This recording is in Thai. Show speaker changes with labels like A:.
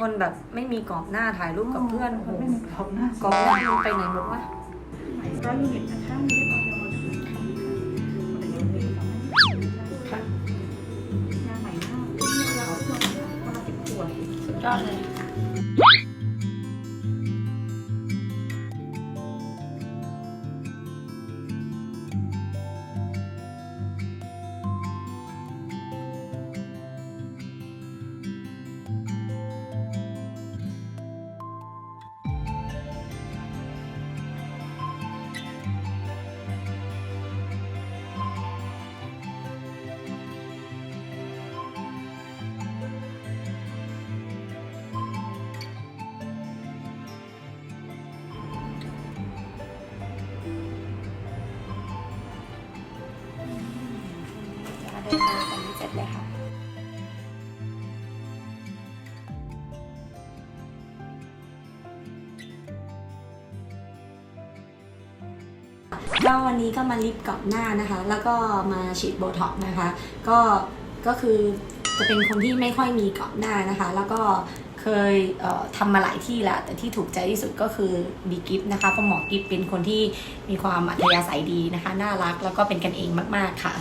A: คนแบบไม่มีกรอบหน้าถ่ายรูปกับเพื่อนโอ้โห
B: ไม่มีกรอบหน้าก
A: รอบหน้ามันไปไหนหมดวะ
B: ร้อยยูนิตนะคะมีเรียบร้อยแล้วค่ะแต่ยังมีสองค่ะหน้าใหม่หน้าเราเอาตัวคนละสิบขวด
A: สุดยอดเลย เดี๋ยวมาเดินเลยตอนนี้เสร็จเลยค่ะก็วันนี้ก็มาลิปกรอบหน้านะคะ แล้วก็มาฉีดโบท็อกนะคะ ก็ก็คือจะเป็นคนที่ไม่ค่อยมีกรอบหน้านะคะ แล้วก็เคยเอ่อทำมาหลายที่แล้วแต่ที่ถูกใจที่สุดก็คือบีกิฟนะคะเพราะหมอกิฟเป็นคนที่มีความอัธยาศัยดีนะคะ น่ารักแล้วก็เป็นกันเองมาก ๆ ค่ะ